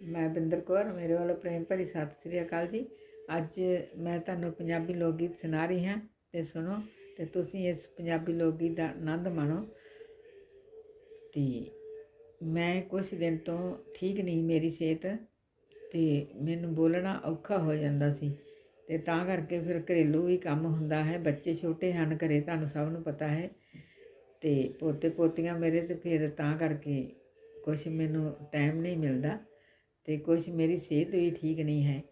ਮੈਂ ਬਿੰਦਰ ਕੌਰ, ਮੇਰੇ ਵੱਲੋਂ ਪ੍ਰੇਮ ਭਰੀ ਸਤਿ ਸ੍ਰੀ ਅਕਾਲ ਜੀ। ਅੱਜ ਮੈਂ ਤੁਹਾਨੂੰ ਪੰਜਾਬੀ ਲੋਕ ਗੀਤ ਸੁਣਾ ਰਹੀ ਹਾਂ, ਤੇ ਸੁਣੋ, ਤੇ ਤੁਸੀਂ ਇਸ ਪੰਜਾਬੀ ਲੋਕ ਗੀਤ ਦਾ ਆਨੰਦ ਮਾਣੋ। ਤੇ ਮੈਂ ਕੁਝ ਦਿਨ ਤੋਂ ਠੀਕ ਨਹੀਂ ਮੇਰੀ ਸਿਹਤ, ਤੇ ਮੈਨੂੰ ਬੋਲਣਾ ਔਖਾ ਹੋ ਜਾਂਦਾ ਸੀ। ਤੇ ਤਾਂ ਕਰਕੇ ਫਿਰ ਘਰੇਲੂ ਵੀ ਕੰਮ ਹੁੰਦਾ ਹੈ, ਬੱਚੇ ਛੋਟੇ ਹਨ, ਘਰੇ ਤੁਹਾਨੂੰ ਸਭ ਨੂੰ ਪਤਾ ਹੈ। ਤੇ ਪੋਤੇ ਪੋਤੀਆਂ ਮੇਰੇ ਤੇ ਫਿਰ ਤਾਂ ਕਰਕੇ ਕੁਝ ਮੈਨੂੰ ਟਾਈਮ ਨਹੀਂ ਮਿਲਦਾ। ਤੇ ਕੁਝ ਮੇਰੀ ਸਿਹਤ ਵੀ ਠੀਕ ਨਹੀਂ ਹੈ।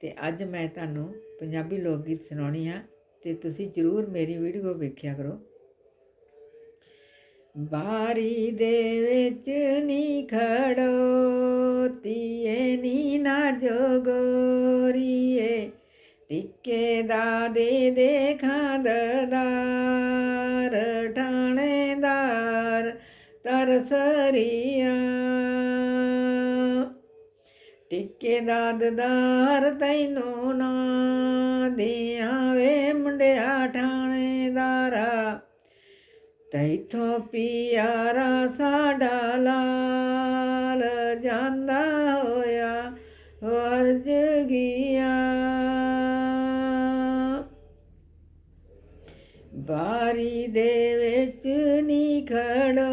ਤੇ ਅੱਜ ਮੈਂ ਤੁਹਾਨੂੰ ਪੰਜਾਬੀ ਲੋਕ ਗੀਤ ਸੁਣਾਉਣੀ ਆ ਤੇ ਤੁਸੀਂ ਜ਼ਰੂਰ ਮੇਰੀ ਵੀਡੀਓ ਵੇਖਿਆ ਕਰੋ। ਬਾਰੀ ਦੇ ਵਿੱਚ ਨੀ ਖੜੋ ਤੀਏ ਨੀ ਨਾ ਜੋਗੋਰੀਏ ਟਿੱਕੇ ਦਾ ਦੇ ਦੇ ਖਾਂਦਦਾਰ ਠਾਣੇਦਾਰ ਤਰਸਰੀਆਂ ਟਿੱਕੇ ਦਾਦਦਾਰ ਤੈਨੂੰ ਨਾ ਦਿਆਵੇ ਮੁੰਡਿਆ ਠਾਣੇਦਾਰਾ। ਤੈਥੋਂ ਪਿਆਰਾ ਸਾਡਾ ਲਾਲ ਜਾਂਦਾ ਹੋਇਆ ਵਰਜ ਗਿਆ ਬਾਰੀ ਦੇ ਵਿੱਚ ਨੀ ਖੜੋ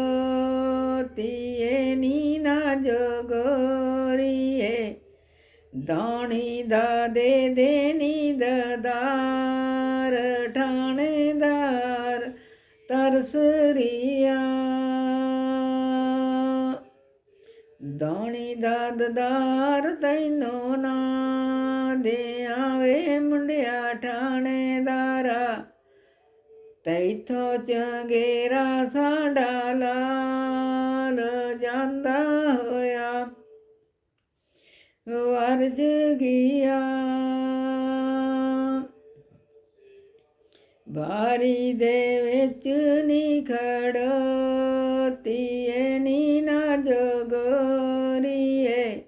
ਤੀਏ ਨੀ ਨਾ ਜੋਗੋਰੀਏ ਦਾਣੀ ਦਾ ਦੇ ਦੇ ਨੀ ਦਦਾਰ ਠਾਣੇਦਾਰ ਤਰਸਰੀਆ ਦਾਣੀ ਦਾ ਦਦਾਰ ਤੈਨੂੰ ਨਾ ਦਿਆਵੇ ਮੁੰਡਿਆ ਠਾਣੇਦਾਰਾ ਤੈਥੋਂ ਚੰਗੇਰਾ ਸਾਡਾ ਲਾਲ ਜਾਂਦਾ ਹੋਇਆ। ਵਰਜ ਗਿਆ। ਬਾਰੀ ਦੇ ਵਿੱਚ ਨੀ ਖੜੋ ਤੀਏ ਨੀ ਨਾ ਜੋਗੋਰੀਏ।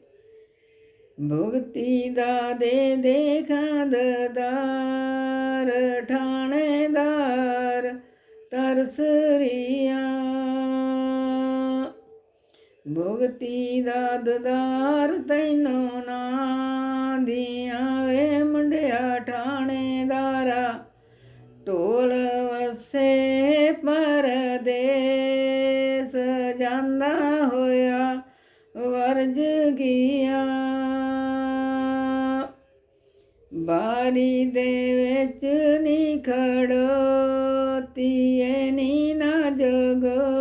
ਭੁਗਤੀ ਦਾ ਦੇ ਦੇ ਖਾਂਦਦਾਰ ਠਾਣੇਦਾਰ ਤਰਸਰੀਆਂ ਭਗਤੀ ਦਾ ਦਦਾਰ ਤੈਨੂੰ ਨਾ ਦੀਆਂ ਵੇ ਮੁੰਡਿਆ ਠਾਣੇਦਾਰਾ। ਢੋਲ ਵਸੇ ਪਰਦੇਸ ਜਾਂਦਾ ਹੋਇਆ ਵਰਜ ਗਿਆ। ਬਾਰੀ ਦੇ ਵਿੱਚ ਨੀ ਖੜੋ ਤੀਏ ਨੀ ਨਾ ਜਗੋ।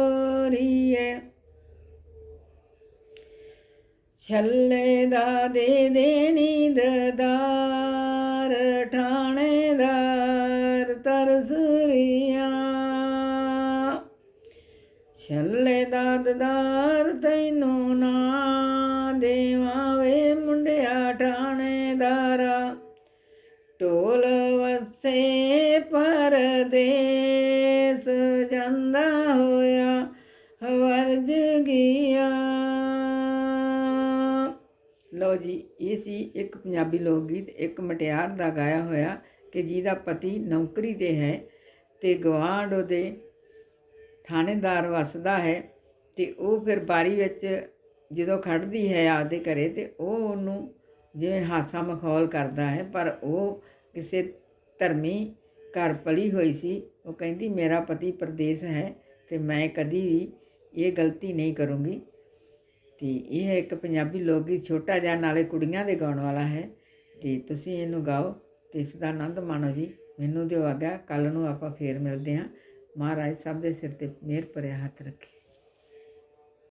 ਛੱਲੇ ਦਾ ਦੇ ਦੇ ਨੀ ਦਦਾਰ ਠਾਣੇਦਾਰ ਤਰਸਰੀਆਂ ਛੱਲੇ ਦਾ ਦਦਾਰ ਤੈਨੂੰ ਨਾ ਦੇਵਾਵੇ ਮੁੰਡਿਆ ਠਾਣੇਦਾਰਾ। ਢੋਲ ਵਸੇ ਪਰਦੇਸ, ਜਾਂਦਾ ਹੋਇਆ ਵਰਜ ਗਿਆ। ਲਓ ਜੀ, ਇਹ ਸੀ ਇੱਕ ਪੰਜਾਬੀ ਲੋਕ ਗੀਤ ਇੱਕ ਮਟਿਆਰ ਦਾ ਗਾਇਆ ਹੋਇਆ ਕਿ ਜਿਹਦਾ ਪਤੀ ਨੌਕਰੀ ਤੇ ਹੈ ਤੇ ਗਵਾਂਢ ਉਹਦੇ ਥਾਣੇਦਾਰ ਵਸਦਾ ਹੈ ਤੇ ਉਹ ਫਿਰ ਬਾਰੀ ਵਿੱਚ ਜਦੋਂ ਖੜਦੀ ਹੈ ਆਪਦੇ ਘਰੇ ਤੇ ਉਹ ਉਹਨੂੰ ਜਿਵੇਂ ਹਾਸਾ ਮਖੌਲ ਕਰਦਾ ਹੈ, ਪਰ ਉਹ ਕਿਸੇ ਧਰਮੀ ਘਰ ਪਲੀ ਹੋਈ ਸੀ। ਉਹ ਕਹਿੰਦੀ, ਮੇਰਾ ਪਤੀ ਪਰਦੇਸ ਹੈ ਤੇ ਮੈਂ ਕਦੀ ਵੀ ਇਹ ਗਲਤੀ ਨਹੀਂ ਕਰੂੰਗੀ। ਤੇ ਇਹ ਇੱਕ ਪੰਜਾਬੀ ਲੋਕ ਗੀਤ ਛੋਟਾ ਜਿਹਾ ਨਾਲੇ ਕੁੜੀਆਂ ਦੇ ਗਾਉਣ ਵਾਲਾ ਹੈ। ਤੇ ਤੁਸੀਂ ਇਹਨੂੰ ਗਾਓ ਤੇ ਇਸ ਦਾ ਆਨੰਦ ਮਾਣੋ ਜੀ। ਮੈਨੂੰ ਦਿਓ ਆਗਾ ਕੱਲ ਨੂੰ ਆਪਾਂ ਫੇਰ ਮਿਲਦੇ ਹਾਂ। ਮਹਾਰਾਜ ਸਭ ਦੇ ਸਿਰ ਤੇ ਮਿਹਰ ਭਰਿਆ ਹੱਥ ਰੱਖੇ।